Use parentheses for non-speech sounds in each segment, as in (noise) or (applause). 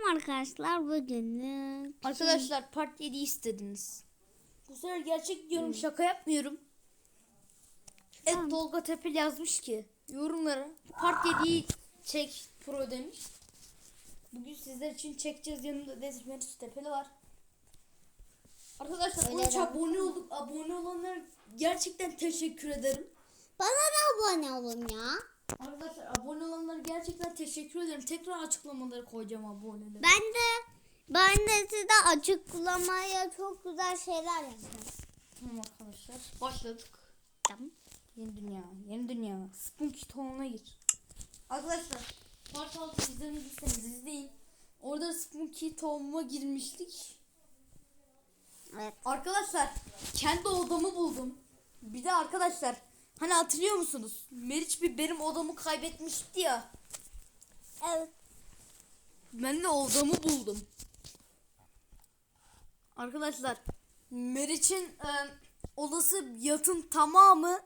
Selam arkadaşlar bugün. Arkadaşlar part 7 istediniz. Bu sefer gerçek diyorum şaka yapmıyorum. Et Tamam. Tolga Tepel yazmış ki yorumlara part (gasps) 7'yi çek pro demiş. Bugün sizler için çekeceğiz yanımda Desmet Tepeli var. Arkadaşlar Öyle 13 de. abone olduk. Abone olanlara gerçekten teşekkür ederim. Bana da abone olun ya. Arkadaşlar abone olanlara gerçekten teşekkür ederim. Tekrar açıklamaları koyacağım aboneleri. Ben de ben de size açıklamaya çok güzel şeyler yapacağım. Tamam arkadaşlar başladık. Tamam. Yeni dünya, yeni dünya. Spunky tonuna gir. Arkadaşlar, part 6 izlemediyseniz izleyin. Orada Spunky tonuma girmiştik. Evet. Arkadaşlar, kendi odamı buldum. Bir de arkadaşlar, hani hatırlıyor musunuz? Meriç bir benim odamı kaybetmişti ya. Evet. Ben de odamı buldum. Arkadaşlar, Meriç'in e, odası yatın tamamı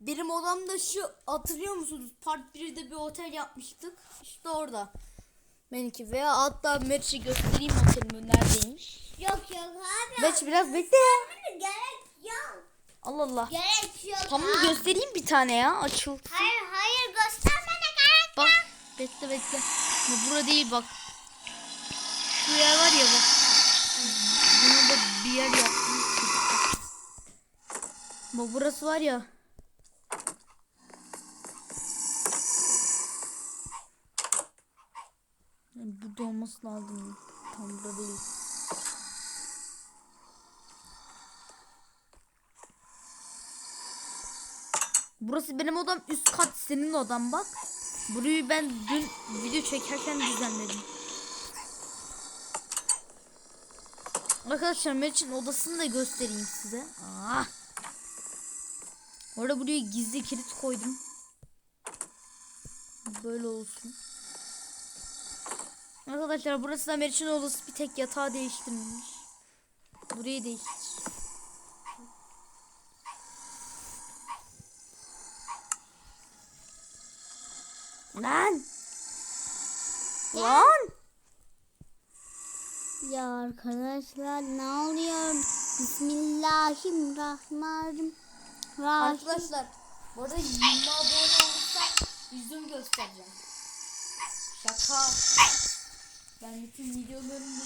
benim odamda şu hatırlıyor musunuz? Part 1'de bir otel yapmıştık. İşte orada. Benimki veya hatta Meriç'i göstereyim otelimin neredeymiş. Yok yok abi. Meriç biraz bekle. Gerek yok. Allah Allah. Gerek yok. Tamam göstereyim bir tane ya. Açıl. Hayır hayır göstermene gerek Bak bekle bekle. Bu bura değil bak. Şu yer var ya bak. Buna da bir yer yaptım. Bak burası var ya. Yani burada olması lazım. Tam burada değil. Burası benim odam üst kat senin odan bak. Burayı ben dün video çekerken düzenledim. Arkadaşlar Meriç'in odasını da göstereyim size. Aa. Orada buraya gizli kilit koydum. Böyle olsun. Arkadaşlar burası da Meriç'in odası bir tek yatağı değiştirmiş. Burayı değiştir. Lan. Lan. Ya arkadaşlar ne oluyor? Bismillahirrahmanirrahim. Arkadaşlar bu arada 20 abone olursak yüzümü göstereceğim. Şaka. Ben bütün videolarımda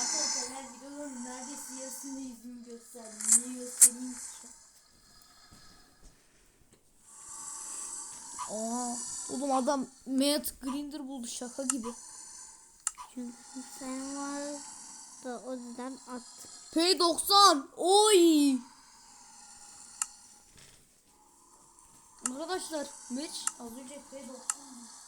arkadaşlar her videoların neredeyse yarısında yüzümü gösterdim. Niye göstereyim ki? Aa, oğlum adam Matt Grinder buldu şaka gibi. Çünkü sen var da o yüzden at. P90. Oy. Arkadaşlar Mitch az önce P90.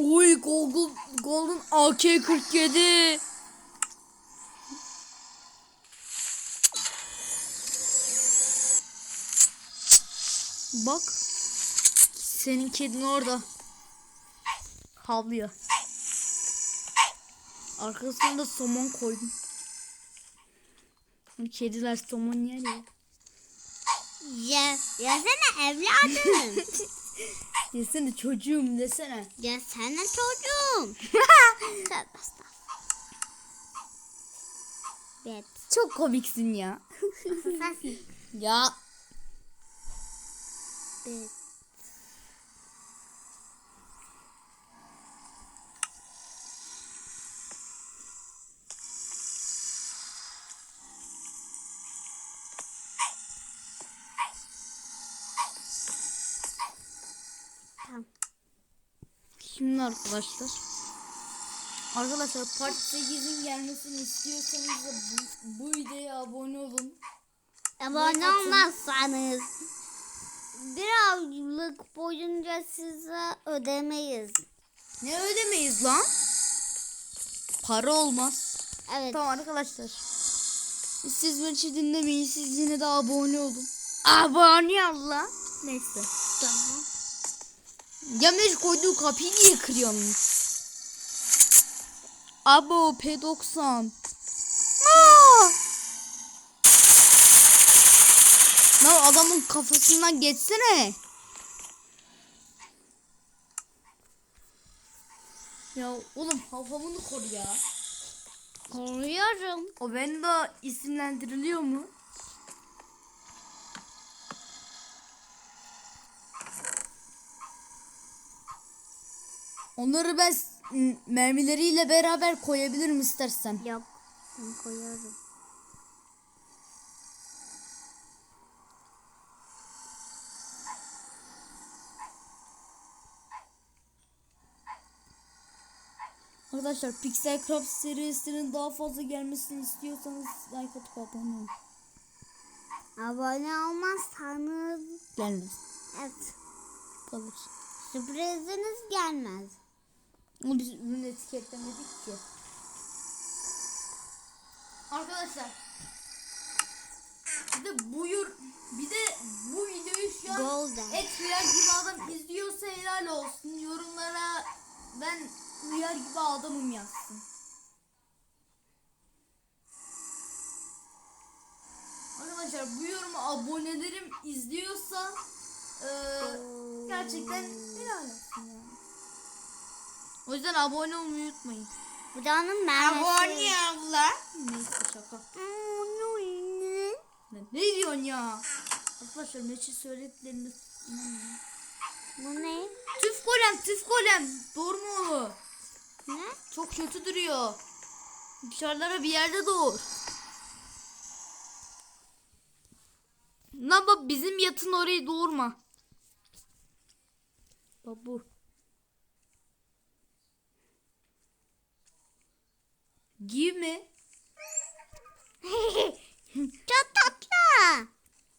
Oy Golden, Golden AK-47. Bak. Senin kedin orada. Havlıyor. Arkasına da somon koydum. Kediler somon yer ya. Ya, yesene evladım. (laughs) Desene çocuğum desene. yesene çocuğum. (laughs) Tövbe estağfurullah. Evet. Çok komiksin ya. Sensin. Ya. Evet. Şimdi arkadaşlar. Arkadaşlar part 8'in gelmesini istiyorsanız da bu, bu videoya abone olun. Abone olmazsanız bir aylık boyunca size ödemeyiz. Ne ödemeyiz lan? Para olmaz. Evet. Tamam arkadaşlar. Siz beni hiç dinlemeyin. Siz yine de abone olun. Abone ol lan. Neyse. Tamam. Ya Mecik koyduğu kapıyı niye kırıyorsun? Abo P90. Aa! Lan adamın kafasından geçsene. Ya oğlum havamını koru ya. Koruyorum. O beni de isimlendiriliyor mu? Onları ben mermileriyle beraber koyabilirim istersen. Yok. Ben koyarım. Arkadaşlar Pixel Craft serisinin daha fazla gelmesini istiyorsanız like atıp abone olun. Abone olmazsanız Gelmez. evet. Kalır. Sürpriziniz gelmez. Ama biz ürün etiketlemedik ki. Arkadaşlar. Bir de buyur bir de bu videoyu şu an Golden. et rüya gibi adam izliyorsa helal olsun. Yorumlara ben rüya gibi adamım yazsın. Arkadaşlar bu yorumu abonelerim izliyorsa eee, gerçekten helal olsun yani. O yüzden abone olmayı unutmayın. Bu da onun mermisi. abla. Neyse şaka. Abone. Ne, ne diyorsun ya? Arkadaşlar Meçi söylediklerinde inanmıyorum. Bu ne? Tüf golem, tüf golem. Doğru mu? Ne? Çok kötü duruyor. Dışarılara bir yerde doğur. Lan bak bizim yatın orayı doğurma. Babu. Giy mi? (laughs) Çok tatlı.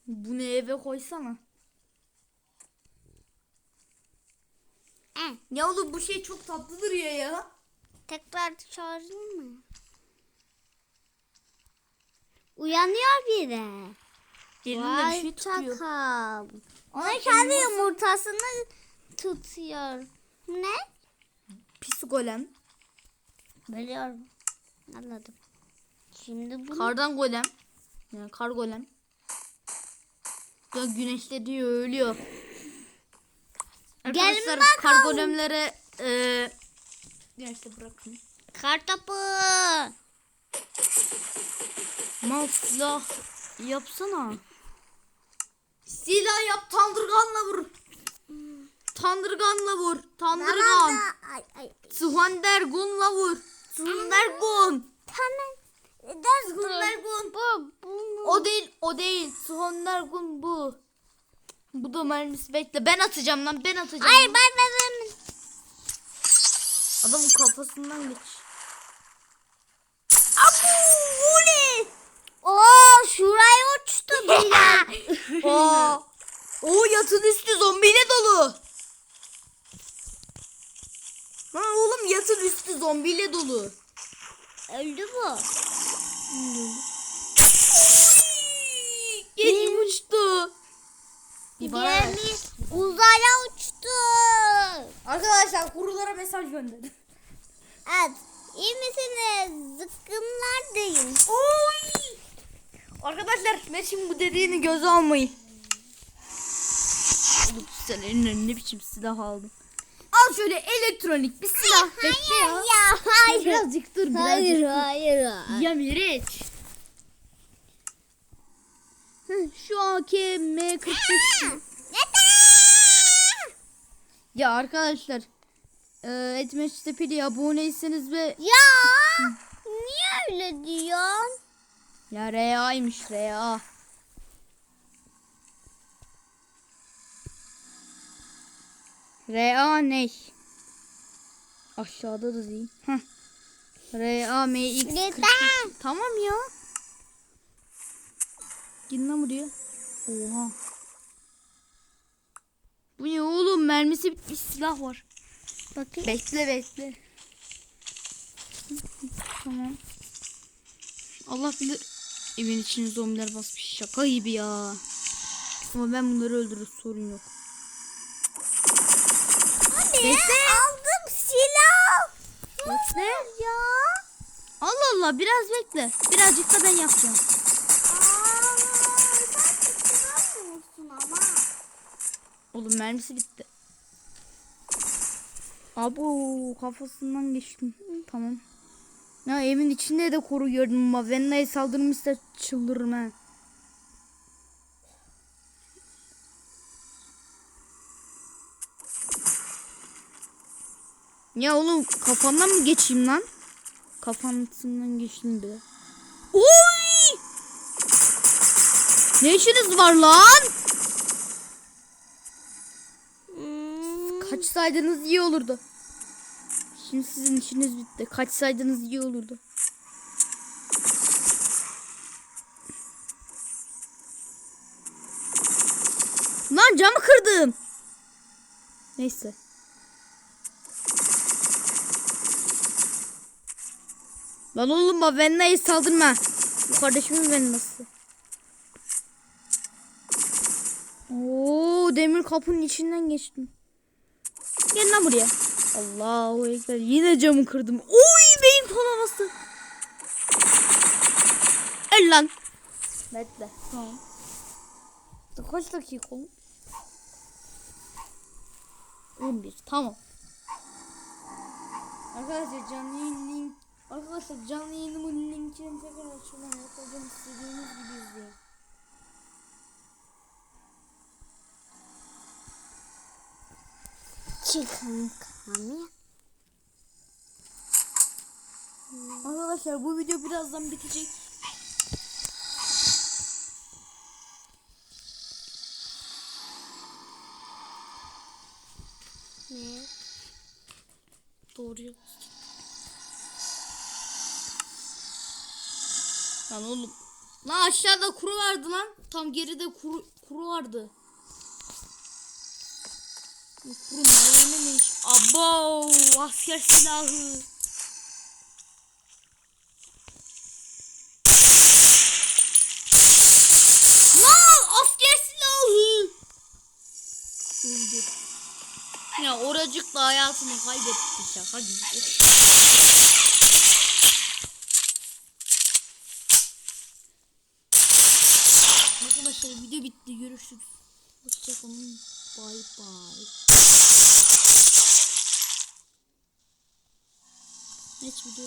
Bunu eve koysana. Eh, Ya oğlum bu şey çok tatlı duruyor ya. tekrar çağırayım mı? Uyanıyor biri. Elinde bir Vay şey tutuyor. çakal. Ona kendi yumurtasını tutuyor. Ne? Pis golem. Biliyorum. Anladım. Şimdi bu Kardan golem. Yani kar golem. Ya güneşte diyor ölüyor. Gelin Arkadaşlar kar bakalım. golemlere eee güneşte bırakın. kartopu. Mal silah yapsana. Silah yap tandırganla vur. Tandırganla vur. Tandırgan. Ay ay. Suhandergunla vur. Suhandergun. Tamam. Ders Suhandergun. Bu bu. O değil, o değil. Suhandergun bu. Bu da mermisi bekle. Ben atacağım lan, ben atacağım. Ay ben ben Adamın kafasından geç. Abu bu ne? Oo şuraya uçtu Bilal. (laughs) Aa, o yatın üstü zombiyle dolu. Yatın üstü zombiyle dolu. Öldü bu. Geçim uçtu. Bir bana ver. Gemi uzaya uçtu. Arkadaşlar kurulara mesaj gönderin. Evet. İyi misiniz? Zıkkımlardayım. Oy! Arkadaşlar Metin bu dediğini göze almayın. Oğlum sen eline ne biçim silah aldın? Al şöyle elektronik bir silah. Bekle ya. Ya (laughs) hayır. Birazcık dur birazcık. Hayır hayır. hayır. Ya. Heh, Şu AKM 45. ya arkadaşlar. E, Etmeç Tepeli aboneyseniz ve Ya niye öyle diyorsun? Ya Rea'ymış Rea. Rea ne? Aşağıda da değil. Heh. Rea MX. Tamam ya. Gidin lan buraya. Oha. Bu ne oğlum? Mermisi bitmiş silah var. Bakın. Bekle bekle. tamam. Allah bilir evin içine zombiler basmış. Şaka gibi ya. Ama ben bunları öldürür sorun yok. Abi aldım silah. Bekle. Ya. Allah Allah biraz bekle. Birazcık da ben yapacağım. Oğlum mermisi bitti. Abo kafasından geçtim. Tamam. Ya evin içinde de koru gördüm ama Venna'ya saldırmışsa çıldırırım ha. Ya oğlum kafandan mı geçeyim lan? Kafasından geçtim bile. Oy! Ne işiniz var lan? Hmm, Kaçsaydınız iyi olurdu. Şimdi sizin işiniz bitti. Kaçsaydınız iyi olurdu. Lan camı kırdım. Neyse. Lan oğlum bak Venna'ya saldırma. Bu kardeşimin Venna'sı. Oo demir kapının içinden geçtim. Gel lan buraya. Allahu ekber. Yine camı kırdım. Oy beyin kanaması. El lan. Bekle. Tamam. Kaç dakika oldu? 11. Tamam. Arkadaşlar canlı link Arkadaşlar canlı yayınımın linkini tekrar açıyorum. Yapacağım istediğiniz gibi izleyin. Çıkın kami. Arkadaşlar bu video birazdan bitecek. Ne? Doğru. Lan oğlum. Lan aşağıda kuru vardı lan. Tam geride kuru, kuru vardı. Kuru malzeme ne iş? Abo asker silahı. Lan asker silahı. Öldü. Ya oracıkla hayatını kaybetti şaka gibi. Arkadaşlar video bitti. Görüşürüz. Hoşçakalın. Bay bay. Hiç video